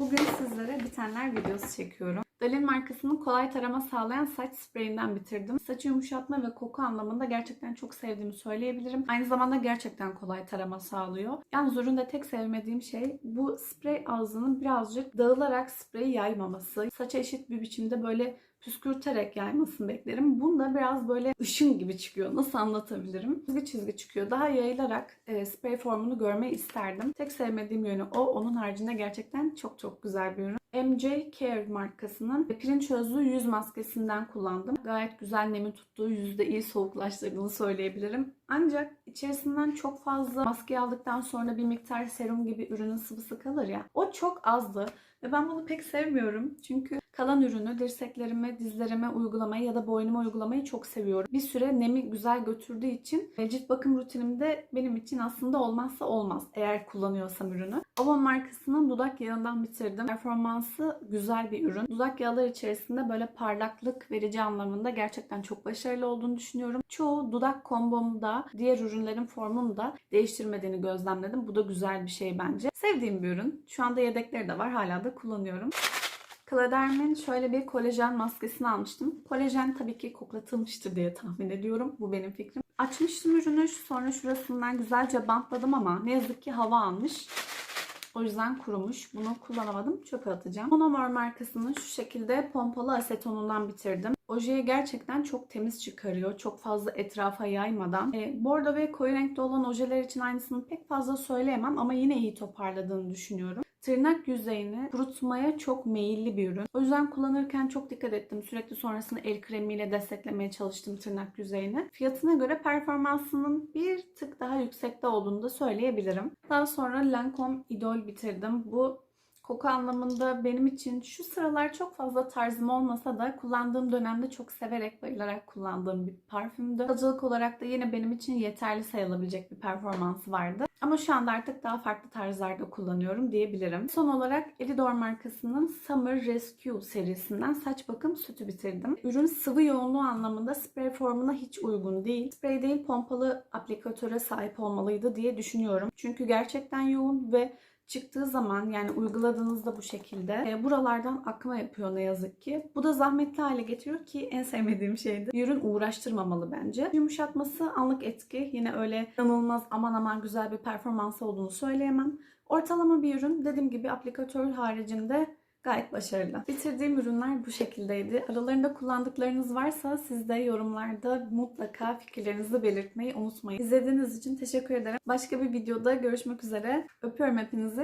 Bugün sizlere bitenler videosu çekiyorum. Dalin markasının kolay tarama sağlayan saç spreyinden bitirdim. Saçı yumuşatma ve koku anlamında gerçekten çok sevdiğimi söyleyebilirim. Aynı zamanda gerçekten kolay tarama sağlıyor. Yalnız üründe tek sevmediğim şey bu sprey ağzının birazcık dağılarak spreyi yaymaması. Saça eşit bir biçimde böyle püskürterek yaymasını beklerim. Bunda biraz böyle ışın gibi çıkıyor. Nasıl anlatabilirim? Çizgi çizgi çıkıyor. Daha yayılarak e, sprey formunu görmeyi isterdim. Tek sevmediğim yönü o. Onun haricinde gerçekten çok çok güzel bir ürün. MJ Care markasının pirinç özlü yüz maskesinden kullandım. Gayet güzel nemi tuttuğu, yüzde iyi soğuklaştırdığını söyleyebilirim. Ancak içerisinden çok fazla maske aldıktan sonra bir miktar serum gibi ürünün sıvısı kalır ya. O çok azdı ve ben bunu pek sevmiyorum. Çünkü kalan ürünü dirseklerime, dizlerime uygulamayı ya da boynuma uygulamayı çok seviyorum. Bir süre nemi güzel götürdüğü için e, cilt bakım rutinimde benim için aslında olmazsa olmaz eğer kullanıyorsam ürünü. Avon markasının dudak yağından bitirdim. Performansı güzel bir ürün. Dudak yağları içerisinde böyle parlaklık verici anlamında gerçekten çok başarılı olduğunu düşünüyorum. Çoğu dudak kombomda, diğer ürünlerin formunu da değiştirmediğini gözlemledim. Bu da güzel bir şey bence. Sevdiğim bir ürün. Şu anda yedekleri de var. Hala da kullanıyorum. Cladermin şöyle bir kolajen maskesini almıştım. Kolajen tabii ki koklatılmıştır diye tahmin ediyorum. Bu benim fikrim. Açmıştım ürünü. Sonra şurasından güzelce bantladım ama ne yazık ki hava almış. O yüzden kurumuş. Bunu kullanamadım. Çöpe atacağım. Monomor markasının şu şekilde pompalı asetonundan bitirdim. Ojeyi gerçekten çok temiz çıkarıyor. Çok fazla etrafa yaymadan. E, bordo ve koyu renkte olan ojeler için aynısını pek fazla söyleyemem ama yine iyi toparladığını düşünüyorum. Tırnak yüzeyini kurutmaya çok meyilli bir ürün. O yüzden kullanırken çok dikkat ettim. Sürekli sonrasında el kremiyle desteklemeye çalıştım tırnak yüzeyini. Fiyatına göre performansının bir tık daha yüksekte olduğunu da söyleyebilirim. Daha sonra Lancome Idol bitirdim. Bu Koku anlamında benim için şu sıralar çok fazla tarzım olmasa da kullandığım dönemde çok severek, bayılarak kullandığım bir parfümdü. Kalıcılık olarak da yine benim için yeterli sayılabilecek bir performansı vardı. Ama şu anda artık daha farklı tarzlarda kullanıyorum diyebilirim. Son olarak Elidor markasının Summer Rescue serisinden saç bakım sütü bitirdim. Ürün sıvı yoğunluğu anlamında sprey formuna hiç uygun değil. Sprey değil pompalı aplikatöre sahip olmalıydı diye düşünüyorum. Çünkü gerçekten yoğun ve çıktığı zaman yani uyguladığınızda bu şekilde e, buralardan akma yapıyor ne yazık ki. Bu da zahmetli hale getiriyor ki en sevmediğim şeydi. Ürün uğraştırmamalı bence. Yumuşatması anlık etki. Yine öyle inanılmaz aman aman güzel bir performansı olduğunu söyleyemem. Ortalama bir ürün. Dediğim gibi aplikatör haricinde gayet başarılı. Bitirdiğim ürünler bu şekildeydi. Aralarında kullandıklarınız varsa siz de yorumlarda mutlaka fikirlerinizi belirtmeyi unutmayın. İzlediğiniz için teşekkür ederim. Başka bir videoda görüşmek üzere. Öpüyorum hepinizi.